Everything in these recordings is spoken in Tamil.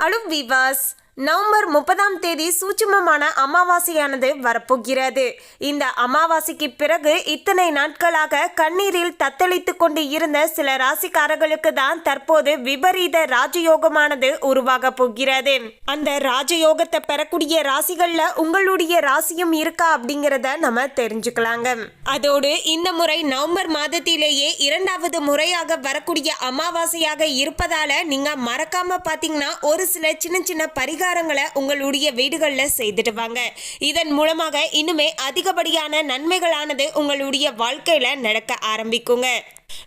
Hello viewers, நவம்பர் முப்பதாம் தேதி சூட்சுமமான அமாவாசையானது வரப்போகிறது. இந்த அமாவாசைக்கு பிறகு இத்தனை நாட்களாக கண்ணீரில் தத்தளித்து கொண்டு இருந்த சில ராசிக்காரர்களுக்கு தான் தற்போது விபரீத ராஜயோகமானது உருவாக போகிறது. அந்த ராஜயோகத்தை பெறக்கூடிய ராசிகள்ல உங்களுடைய ராசியும் இருக்கா அப்படிங்கிறத நம்ம தெரிஞ்சுக்கலாங்க. அதோடு இந்த முறை நவம்பர் மாதத்திலேயே இரண்டாவது முறையாக வரக்கூடிய அமாவாசையாக இருப்பதால நீங்க மறக்காம பாத்தீங்கன்னா ஒரு சில சின்ன சின்ன பரிகாரங்களை உங்களுடைய வீடுகளில் செய்துட்டு வாங்க. இதன் மூலமாக இன்னுமே அதிகப்படியான நன்மைகளானது உங்களுடைய வாழ்க்கையில் நடக்க ஆரம்பிக்குங்க.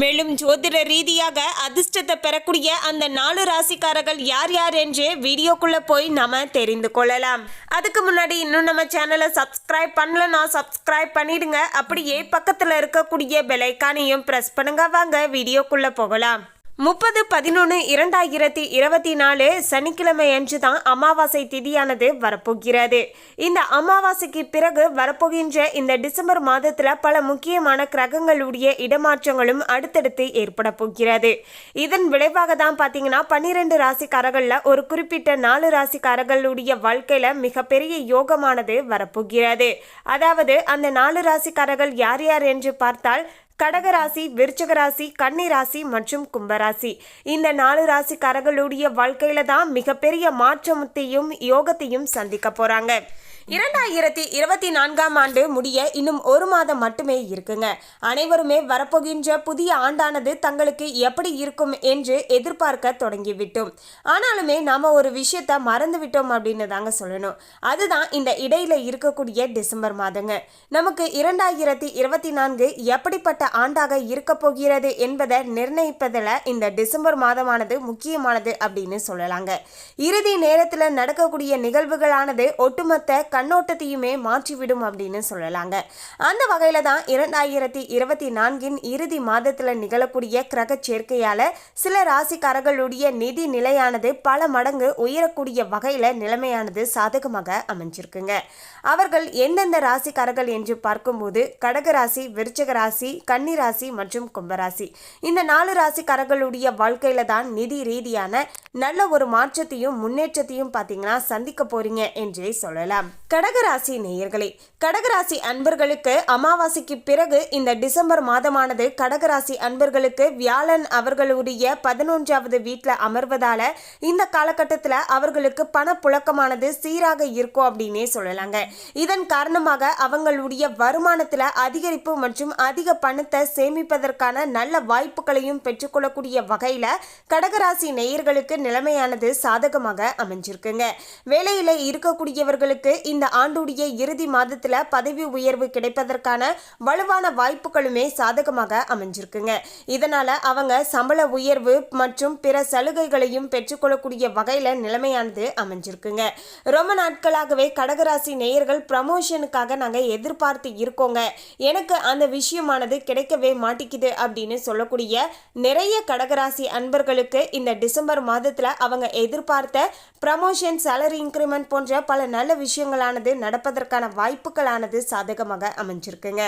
மேலும் ஜோதிட ரீதியாக அதிர்ஷ்டத்தை பெறக்கூடிய அந்த நாலு ராசிக்காரர்கள் யார் யார் என்று வீடியோக்குள்ள போய் நாம தெரிந்து கொள்ளலாம். அதுக்கு முன்னாடி இன்னும் நம்ம சேனலை சப்ஸ்கிரைப் பண்ணலன்னா சப்ஸ்கிரைப் பண்ணிடுங்க. அப்படியே பக்கத்துல இருக்கக்கூடிய பெலைக்கானையும் பிரஸ் பண்ணுங்க. வாங்க வீடியோக்குள்ள போகலாம். முப்பது பதினொன்று இரண்டாயிரத்தி இருபத்தி நாலு சனிக்கிழமை அன்று தான் அமாவாசை திதியானது வரப்போகிறது. இந்த அமாவாசைக்கு பிறகு வரப்போகின்ற இந்த டிசம்பர் மாதத்தில் பல முக்கியமான கிரகங்களுடைய இடமாற்றங்களும் அடுத்தடுத்து ஏற்பட போகிறது. இதன் விளைவாக தான் பார்த்தீங்கன்னா பன்னிரெண்டு ராசிக்காரர்களில் ஒரு குறிப்பிட்ட நாலு ராசிக்காரர்களுடைய வாழ்க்கையில் மிகப்பெரிய யோகமானது வரப்போகிறது. அதாவது அந்த நாலு ராசிக்காரர்கள் யார் யார் என்று பார்த்தால் கடகராசி விருச்சகராசி ராசி ராசி மற்றும் கும்பராசி இந்த நாலு ராசிக்காரர்களுடைய வாழ்க்கையில தான் மிகப்பெரிய மாற்றத்தையும் யோகத்தையும் சந்திக்க போறாங்க. இரண்டாயிரத்தி இருபத்தி நான்காம் ஆண்டு முடிய இன்னும் ஒரு மாதம் மட்டுமே இருக்குங்க. அனைவருமே வரப்போகின்ற புதிய ஆண்டானது தங்களுக்கு எப்படி இருக்கும் என்று எதிர்பார்க்க தொடங்கிவிட்டோம். ஆனாலுமே நாம ஒரு விஷயத்த மறந்து விட்டோம் அப்படின்னு தாங்க சொல்லணும். அதுதான் இந்த இடையில இருக்கக்கூடிய டிசம்பர் மாதங்க. நமக்கு இரண்டாயிரத்தி இருபத்தி நான்கு எப்படிப்பட்ட ஆண்டாக இருக்க போகிறது என்பதை நிர்ணயிப்பதில் இந்த டிசம்பர் மாதமானது முக்கியமானது அப்படின்னு சொல்லலாங்க. இறுதி நேரத்தில் நடக்கக்கூடிய நிகழ்வுகளானது ஒட்டுமொத்த கண்ணோட்டத்தையுமே மாற்றிவிடும் அப்படின்னு சொல்லலாங்க. அந்த வகையில் தான் இரண்டாயிரத்தி இருபத்தி நான்கின் இறுதி மாதத்தில் நிகழக்கூடிய கிரக சேர்க்கையால் சில ராசிக்காரர்களுடைய நிதி நிலையானது பல மடங்கு உயரக்கூடிய வகையில் நிலைமையானது சாதகமாக அமைஞ்சிருக்குங்க. அவர்கள் எந்தெந்த ராசிக்காரர்கள் என்று பார்க்கும்போது கடகராசி விருச்சக ராசி கன்னிராசி மற்றும் கும்பராசி இந்த நாலு ராசிக்காரர்களுடைய வாழ்க்கையில தான் நிதி ரீதியான நல்ல ஒரு மாற்றத்தையும் முன்னேற்றத்தையும் பார்த்தீங்கன்னா சந்திக்க போறீங்க என்றே சொல்லலாம். கடகராசி நேயர்களே கடகராசி அன்பர்களுக்கு அமாவாசைக்கு பிறகு இந்த டிசம்பர் மாதமானது கடகராசி அன்பர்களுக்கு வியாழன் அவர்களுடைய பதினொன்றாவது வீட்டில் அமர்வதால இந்த காலகட்டத்தில் அவர்களுக்கு பணப்புழக்கமானது சீராக இருக்கும் அப்படின்னே சொல்லலாங்க. இதன் காரணமாக அவங்களுடைய வருமானத்தில் அதிகரிப்பு மற்றும் அதிக பணத்தை சேமிப்பதற்கான நல்ல வாய்ப்புகளையும் பெற்றுக்கொள்ளக்கூடிய வகையில் கடகராசி நேயர்களுக்கு நிலைமையானது சாதகமாக அமைஞ்சிருக்குங்க. வேலையில் இருக்கக்கூடியவர்களுக்கு இந்த ஆண்டுடைய இறுதி மாதத்தில் பதவி உயர்வு கிடைப்பதற்கான வலுவான வாய்ப்புகளுமே சாதகமாக அமைஞ்சிருக்குங்க. இதனால அவங்க சம்பள உயர்வு மற்றும் பிற சலுகைகளையும் பெற்றுக்கொள்ளக்கூடிய வகையில் நிலைமையானது அமைஞ்சிருக்குங்க. ரொம்ப நாட்களாகவே கடகராசி நேயர்கள் ப்ரமோஷனுக்காக நாங்கள் எதிர்பார்த்து இருக்கோங்க. எனக்கு அந்த விஷயமானது கிடைக்கவே மாட்டிக்குது அப்படின்னு சொல்லக்கூடிய நிறைய கடகராசி அன்பர்களுக்கு இந்த டிசம்பர் மாதத்தில் அவங்க எதிர்பார்த்த ப்ரமோஷன் சேலரி இன்க்ரிமெண்ட் போன்ற பல நல்ல விஷயங்களானது நடப்பதற்கான வாய்ப்புகளானது சாதகமாக அமைஞ்சிருக்குங்க.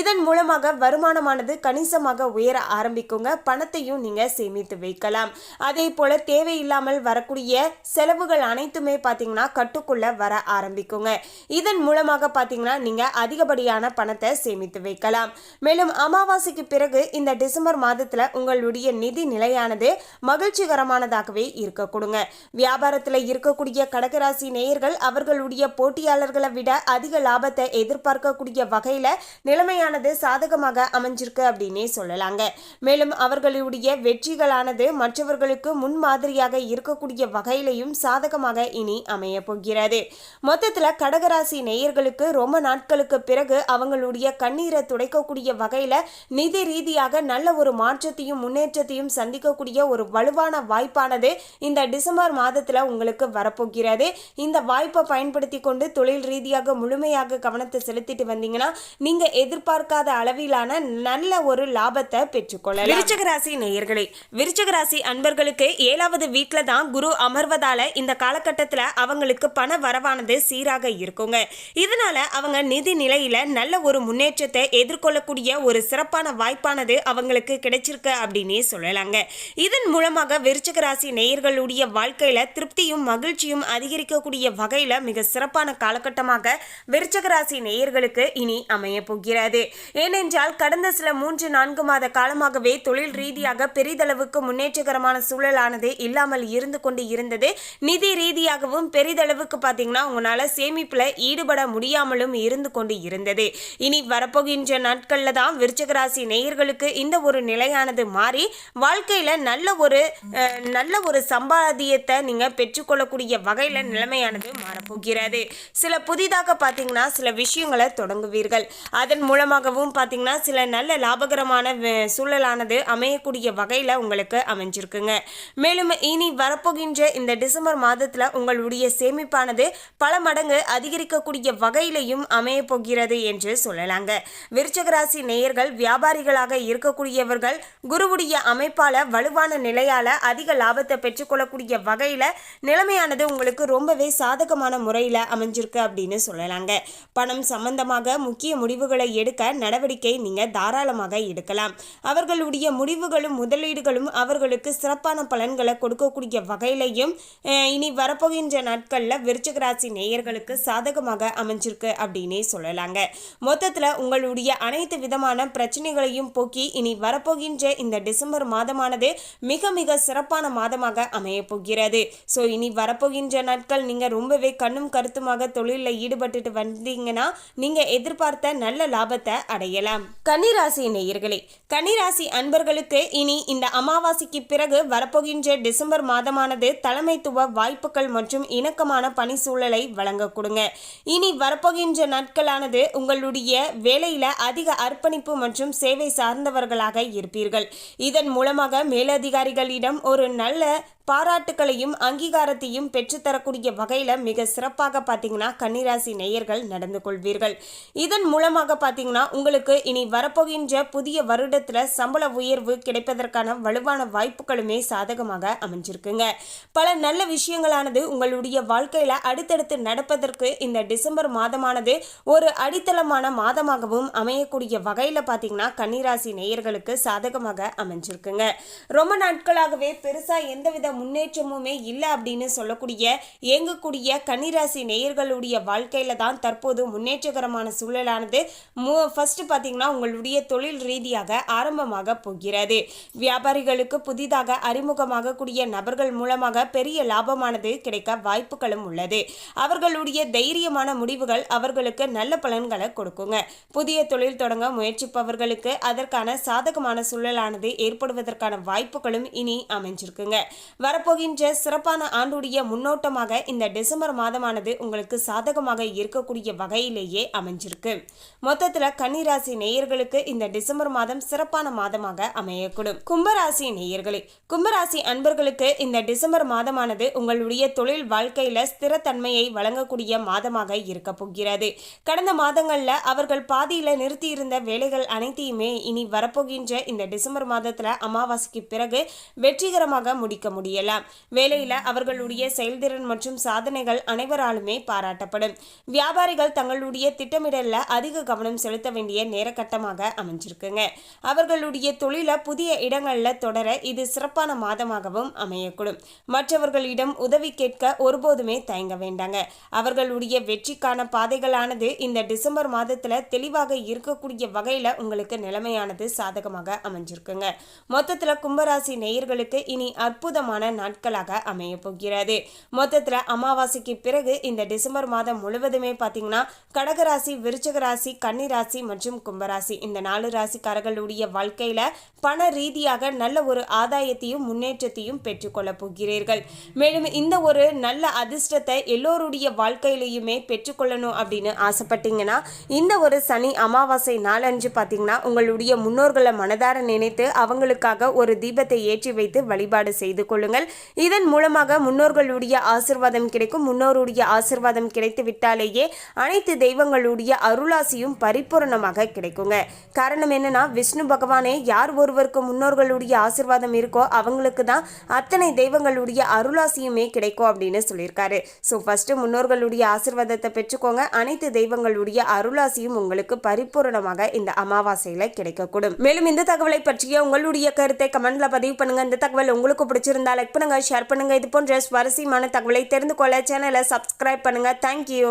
இதன் மூலமாக வருமானமானது கணிசமாக உயர ஆரம்பிக்குங்க. பணத்தையும் நீங்க சேமித்து வைக்கலாம். அதே போல தேவையில்லாமல் வரக்கூடிய செலவுகள் அனைத்துமே பார்த்தீங்கன்னா கட்டுக்குள்ள வர ஆரம்பிக்குங்க. இதன் மூலமாக பார்த்தீங்கன்னா நீங்க அதிகப்படியான பணத்தை சேமித்து வைக்கலாம். மேலும் அமாவாசைக்கு பிறகு இந்த டிசம்பர் மாதத்துல உங்களுடைய நிதி நிலையானது மகிழ்ச்சிகரமானதாகவே இருக்க கொடுங்க. வியாபாரத்தில் இருக்கக்கூடிய கடகராசி நேயர்கள் அவர்களுடைய போட்டியாளர்களை விட அதிக லாபத்தை எதிர்பார்க்கக்கூடிய வகையில் நிலைமையானது சாதகமாக அமைஞ்சிருக்கு அப்படின்னே சொல்லலாங்க. மேலும் அவர்களுடைய வெற்றிகளானது மற்றவர்களுக்கு முன்மாதிரியாக இருக்கக்கூடிய வகையிலையும் சாதகமாக இனி அமைய போகிறது. மொத்தத்தில் கடகராசி நேயர்களுக்கு ரொம்ப நாட்களுக்கு பிறகு அவங்களுடைய கண்ணீரை துடைக்கக்கூடிய வகையில் நிதி ரீதியாக நல்ல ஒரு மாற்றத்தையும் முன்னேற்றத்தையும் சந்திக்கக்கூடிய ஒரு வலுவான வாய்ப்பானது இந்த டிசம்பர் மாதத்தில் உங்களுக்கு வரப்போகிறது. இந்த வாய்ப்பை பயன்படுத்தி கொண்டு தொழில் ரீதியாக முழுமையாக கவனத்தை செலுத்திட்டு வந்தீங்கன்னா நீங்க எதிர்பார்க்காத அளவிலான நல்ல ஒரு லாபத்தை பெற்றுக்கொள்ளலாம். விருச்சக ராசி நேயர்களே விருச்சக ராசி அன்பர்களுக்கு ஏழாவது வீட்டில தான் குரு அமர்வதால இந்த காலகட்டத்தில் அவங்களுக்கு பண வரவானது சீராக இருக்குங்க. இதனால அவங்க நிதி நிலையில நல்ல ஒரு முன்னேற்றத்தை எதிர்கொள்ளக்கூடிய ஒரு சிறப்பான வாய்ப்பானது அவங்களுக்கு கிடைச்சிருக்கு அப்படின்னே சொல்லலாங்க. இதன் மூலமாக விருச்சக ராசி நேயர்களுடைய வாழ்க்கையில திருப்தியும் மகிழ்ச்சியும் அதிகரிக்கக்கூடிய வகையில மிக சிறப்பான காலகட்டமாக விருச்சக ராசி நேயர்களுக்கு இனி அமைய போகிறது. ஏனென்றால் கடந்த சில மூன்று நான்கு மாத காலமாகவே தொழில் ரீதியாக பெரிதளவுக்கு முன்னேற்றகரமான சூழலானது இல்லாமல் இருந்து கொண்டு இருந்தது. நிதி ரீதியாகவும் பெரிதளவுக்கு பார்த்தீங்கன்னா உங்களால் சேமிப்பில் ஈடுபட முடியாமலும் இருந்து கொண்டு இருந்தது. இனி வரப்போகின்ற நாட்களில் தான் விருச்சக ராசி நேயர்களுக்கு இந்த ஒரு நிலையானது மாறி வாழ்க்கையில் நல்ல ஒரு நல்ல ஒரு சம்பாதியத்தை நீங்கள் பெற்றுக்கொள்ளக்கூடிய வகையில் நிலைமையானது மாறப்போகிறது சில புதிதாக பார்த்தீங்கன்னா சில விஷயங்களை தொடங்குவீர்கள். அதன் மூலமாகவும் பார்த்தீங்கன்னா சில நல்ல லாபகரமான சூழலானது அமையக்கூடிய வகையில் உங்களுக்கு அமைஞ்சிருக்குங்க. மேலும் இனி வரப்போகின்ற இந்த டிசம்பர் மாதத்தில் உங்களுடைய சேமிப்பானது பல மடங்கு அதிகரிக்கக்கூடிய வகையிலையும் அமைய போகிறது என்று சொல்லலாங்க. விருச்சகராசி நேயர்கள் வியாபாரிகளாக இருக்கக்கூடியவர்கள் குருவுடைய அமைப்பால் வலுவான நிலையால் அதிக லாபத்தை பெற்றுக்கொள்ளக்கூடிய வகையில் நிலைமையானது உங்களுக்கு ரொம்பவே சாதகமான முறையில் அமைஞ்சிருக்கு அப்படின்னு சொல்லலாங்க. பணம் சம்பந்தமாக முக்கிய முடிவுகளை எடுக்க நடவடிக்கை நீங்க தாராளமாக எடுக்கலாம். அவர்களுடைய முடிவுகளும் முதலீடுகளும் அவர்களுக்கு சிறப்பான பலன்களை கொடுக்கக்கூடிய வகையிலையும் இனி வரப்போகின்ற நாட்களில் விருச்சிக ராசி நேயர்களுக்கு சாதகமாக அமைஞ்சிருக்கு அப்படின்னே சொல்லலாங்க. மொத்தத்தில் உங்களுடைய அனைத்து விதமான பிரச்சனைகளையும் போக்கி இனி வரப்போகின்ற இந்த டிசம்பர் மாதமானது மிக மிக சிறப்பான மாதமாக அமைய போகிறது. ஸோ இனி வரப்போகின்ற நாட்கள் நீங்கள் ரொம்பவே கண்ணும் கருத்துமாக தொழிலில் ஈடுபட்டுட்டு வந்தீங்கன்னா நீங்கள் எதிர்பார்த்த நல்ல லாபத்தை அடையலாம். கன்னிராசி நேயர்களே கன்னிராசி அன்பர்களுக்கு இனி இந்த அமாவாசைக்கு பிறகு வரப்போகின்ற டிசம்பர் மாதமானது தலைமைத்துவ வாய்ப்புகள் மற்றும் இணக்கமான பணி சூழலை வழங்க கொடுங்க. இனி வரப்போகின்ற நாட்களானது உங்களுடைய வேலையில அதிக அர்ப்பணிப்பு மற்றும் சேவை சார்ந்தவர்களாக இருப்பீர்கள். இதன் மூலமாக மேலதிகாரிகளிடம் ஒரு நல்ல பாராட்டுகளையும் அங்கீகாரத்தையும் பெற்றுத்தரக்கூடிய வகையில் மிக சிறப்பாக பார்த்தீங்கன்னா கன்னிராசி நேயர்கள் நடந்து கொள்வீர்கள். இதன் மூலமாக பார்த்தீங்கன்னா உங்களுக்கு இனி வரப்போகின்ற புதிய வருடத்தில் சம்பள உயர்வு கிடைப்பதற்கான வலுவான வாய்ப்புகளுமே சாதகமாக அமைஞ்சிருக்குங்க. பல நல்ல விஷயங்களானது உங்களுடைய வாழ்க்கையில் அடுத்தடுத்து நடப்பதற்கு இந்த டிசம்பர் மாதமானது ஒரு அடித்தளமான மாதமாகவும் அமையக்கூடிய வகையில் பார்த்தீங்கன்னா கன்னிராசி நேயர்களுக்கு சாதகமாக அமைஞ்சிருக்குங்க. ரொம்ப நாட்களாகவே பெருசாக எந்தவித முன்னேற்றமுமே இல்லை அப்படின்னு சொல்லக்கூடிய இயங்கக்கூடிய கன்னிராசி நேயர்களுடைய வாழ்க்கையில தான் தற்போது முன்னேற்றகரமான சூழலானது. மு ஃபர்ஸ்ட் பார்த்தீங்கன்னா உங்களுடைய தொழில் ரீதியாக ஆரம்பமாக போகிறது. வியாபாரிகளுக்கு புதிதாக அறிமுகமாகக்கூடிய நபர்கள் மூலமாக பெரிய லாபமானது கிடைக்க வாய்ப்புகளும் உள்ளது. அவர்களுடைய தைரியமான முடிவுகள் அவர்களுக்கு நல்ல பலன்களை கொடுக்குங்க. புதிய தொழில் தொடங்க முயற்சிப்பவர்களுக்கு அதற்கான சாதகமான சூழலானது ஏற்படுவதற்கான வாய்ப்புகளும் இனி அமைஞ்சிருக்குங்க. வரப்போகின்ற சிறப்பான ஆண்டுடைய முன்னோட்டமாக இந்த டிசம்பர் மாதமானது உங்களுக்கு அவர்களுக்கு சாதகமாக இருக்கக்கூடிய வகையிலேயே அமைஞ்சிருக்கு. மொத்தத்தில் கன்னிராசி நேயர்களுக்கு இந்த டிசம்பர் மாதம் சிறப்பான மாதமாக அமையக்கூடும். கும்பராசி நேயர்களே கும்பராசி அன்பர்களுக்கு இந்த டிசம்பர் மாதமானது உங்களுடைய தொழில் வாழ்க்கையில ஸ்திரத்தன்மையை வழங்கக்கூடிய மாதமாக இருக்க போகிறது. கடந்த மாதங்கள்ல அவர்கள் பாதியில நிறுத்தியிருந்த வேலைகள் அனைத்தையுமே இனி வரப்போகின்ற இந்த டிசம்பர் மாதத்துல அமாவாசைக்கு பிறகு வெற்றிகரமாக முடிக்க முடியலாம். வேலையில அவர்களுடைய செயல்திறன் மற்றும் சாதனைகள் அனைவராலுமே பாராட்டப்படும். வியாபாரிகள் தங்களுடைய திட்டமிடல்ல அதிக கவனம் செலுத்த வேண்டிய நேரக்கட்டமாக அமைஞ்சிருக்குங்க. அவர்களுடைய தொழிலை புதிய இடங்களில் தொடர இது சிறப்பான மாதமாகவும் அமையக்கூடும். மற்றவர்களிடம் உதவி கேட்க ஒருபோதுமே தயங்க வேண்டாங்க. அவர்களுடைய வெற்றிக்கான பாதைகளானது இந்த டிசம்பர் மாதத்துல தெளிவாக இருக்கக்கூடிய வகையில் உங்களுக்கு நிலைமையானது சாதகமாக அமைஞ்சிருக்குங்க. மொத்தத்துல கும்பராசி நேயர்களுக்கு இனி அற்புதமான நாட்களாக அமைய போகிறது மொத்தத்துல அமாவாசைக்கு பிறகு இந்த டிசம்பர் டிசம்பர் மாதம் முழுவதுமே பார்த்தீங்கன்னா கடகராசி விருச்சக ராசி கன்னி மற்றும் கும்பராசி. இந்த நாலு ராசிக்காரர்களுடைய வாழ்க்கையில பண ரீதியாக நல்ல ஒரு ஆதாயத்தையும் முன்னேற்றத்தையும் பெற்றுக்கொள்ள போகிறீர்கள். மேலும் இந்த ஒரு நல்ல அதிர்ஷ்டத்தை எல்லோருடைய வாழ்க்கையிலையுமே பெற்றுக்கொள்ளணும் அப்படின்னு ஆசைப்பட்டீங்கன்னா இந்த ஒரு சனி அமாவாசை நாளன்று பார்த்தீங்கன்னா உங்களுடைய முன்னோர்களை மனதார நினைத்து அவங்களுக்காக ஒரு தீபத்தை ஏற்றி வைத்து வழிபாடு செய்து கொள்ளுங்கள். இதன் மூலமாக முன்னோர்களுடைய ஆசிர்வாதம் கிடைக்கும். முன்னோருடைய ஆசிர்வாதம் ஆசிர்வாதம் கிடைத்து விட்டாலேயே அனைத்து தெய்வங்களுடைய அருளாசியும் பரிபூரணமாக கிடைக்குங்க. காரணம் என்னன்னா விஷ்ணு பகவானே யார் ஒருவருக்கு முன்னோர்களுடைய ஆசிர்வாதம் இருக்கோ அவங்களுக்கு தான் அத்தனை தெய்வங்களுடைய அருளாசியுமே கிடைக்கும் அப்படின்னு சொல்லியிருக்காரு. ஸோ ஃபர்ஸ்ட் முன்னோர்களுடைய ஆசிர்வாதத்தை பெற்றுக்கோங்க. அனைத்து தெய்வங்களுடைய அருளாசியும் உங்களுக்கு பரிபூரணமாக இந்த அமாவாசையில் கிடைக்கக்கூடும். மேலும் இந்த தகவலை பற்றிய உங்களுடைய கருத்தை கமெண்ட்ல பதிவு பண்ணுங்க. இந்த தகவல் உங்களுக்கு பிடிச்சிருந்தா லைக் பண்ணுங்க ஷேர் பண்ணுங்க. இது போன்ற சுவாரஸ்யமான தகவலை தெரிந்து கொள்ள சேனலை சப்ஸ்கிரைப் பண்ணுங்க. தேங்க்யூ